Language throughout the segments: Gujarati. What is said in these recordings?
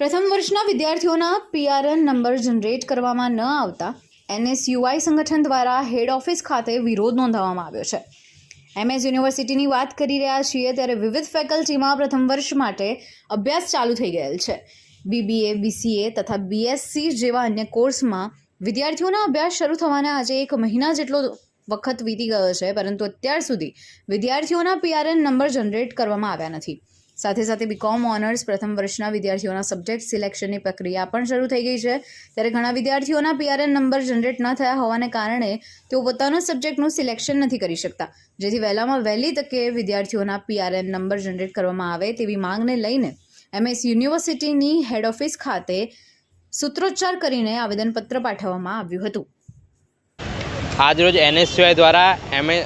પ્રથમ વર્ષના વિદ્યાર્થીઓના પીઆરએન નંબર જનરેટ કરવામાં ન આવતા એનએસયુઆઈ સંગઠન દ્વારા હેડ ઓફિસ ખાતે વિરોધ નોંધાવવામાં આવ્યો છે. એમએસ યુનિવર્સિટીની વાત કરી રહ્યા છીએ ત્યારે વિવિધ ફેકલ્ટીમાં પ્રથમ વર્ષ માટે અભ્યાસ ચાલુ થઈ ગયેલ છે. બીબીએ, બીસીએ તથા બીએસસી જેવા અન્ય કોર્સમાં વિદ્યાર્થીઓના અભ્યાસ શરૂ થવાના આજે એક મહિના જેટલો વખત વીતી ગયો છે, પરંતુ અત્યાર સુધી વિદ્યાર્થીઓના પીઆરએન નંબર જનરેટ કરવામાં આવ્યા નથી. સાથે સાથે બીકોમ ઓનર્સ પ્રથમ વર્ષના વિદ્યાર્થીઓના સબ્જેક્ટ સિલેક્શનની પ્રક્રિયા પણ શરૂ થઈ ગઈ છે. ત્યારે ઘણા વિદ્યાર્થીઓના પીઆરએન નંબર જનરેટ ન થયા હોવાને કારણે તેઓ પોતાના સબ્જેક્ટનું સિલેક્શન નથી કરી શકતા. જેથી વહેલામાં વહેલી તકે વિદ્યાર્થીઓના પીઆરએન નંબર જનરેટ કરવામાં આવે તેવી માંગને લઈને એમએસ યુનિવર્સિટીની હેડ ઓફિસ ખાતે સૂત્રોચ્ચાર કરીને આવેદનપત્ર પાઠવવામાં આવ્યું હતું. આજરોજ એનએસયુઆઈ દ્વારા એમએ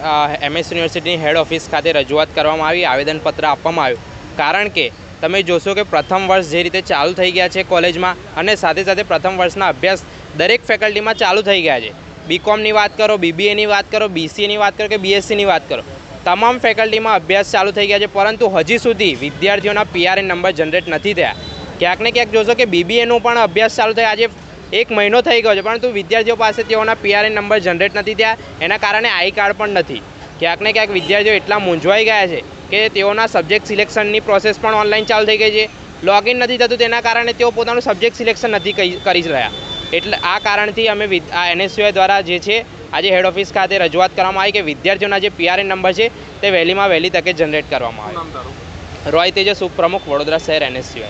એમએસ યુનિવર્સિટીની હેડ ઓફિસ ખાતે રજૂઆત કરવામાં આવી. આવેદનપત્ર આપવામાં આવ્યું. કારણ કે તમે જોશો કે પ્રથમ વર્ષ જે રીતે ચાલુ થઈ ગયા છે કોલેજમાં અને સાથે સાથે પ્રથમ વર્ષના અભ્યાસ દરેક ફેકલ્ટીમાં ચાલુ થઈ ગયા છે. બીકોમની વાત કરો બીબીએની વાત કરો બીસીએની વાત કરો કે બીએસસીની વાત કરો. તમામ ફેકલ્ટીમાં અભ્યાસ ચાલુ થઈ ગયા છે, પરંતુ હજી સુધી વિદ્યાર્થીઓના પીઆરએન નંબર જનરેટ નથી થયા. ક્યાંક ને ક્યાંક જોશો કે બીબીએનું પણ અભ્યાસ ચાલુ થયા. આજે એક મહિનો થઈ ગયો છે, પરંતુ વિદ્યાર્થીઓ પાસે તેઓના પીઆરએન નંબર જનરેટ નથી થયા. એના કારણે આઈ કાર્ડ પણ નથી. ક્યાંક ને ક્યાંક વિદ્યાર્થીઓ એટલા મૂંઝવાઈ ગયા છે કે તેઓના સબ્જેક્ટ સિલેક્શનની પ્રોસેસ પણ ઓનલાઈન ચાલુ થઈ ગઈ છે. લોગિન નથી થતું તેના કારણે તેઓ પોતાનું સબ્જેક્ટ સિલેક્શન નથી કરી રહ્યા. એટલે આ કારણથી અમે આ એનએસયુઆઈ દ્વારા જે છે આજે હેડ ઓફિસ ખાતે રજૂઆત કરવામાં આવી કે વિદ્યાર્થીઓના જે પીઆરએન નંબર છે તે વહેલીમાં વહેલી તકે જનરેટ કરવામાં આવે. રોય તેજસ ઉપપ્રમુખ વડોદરા શહેર એનએસયુઆઈ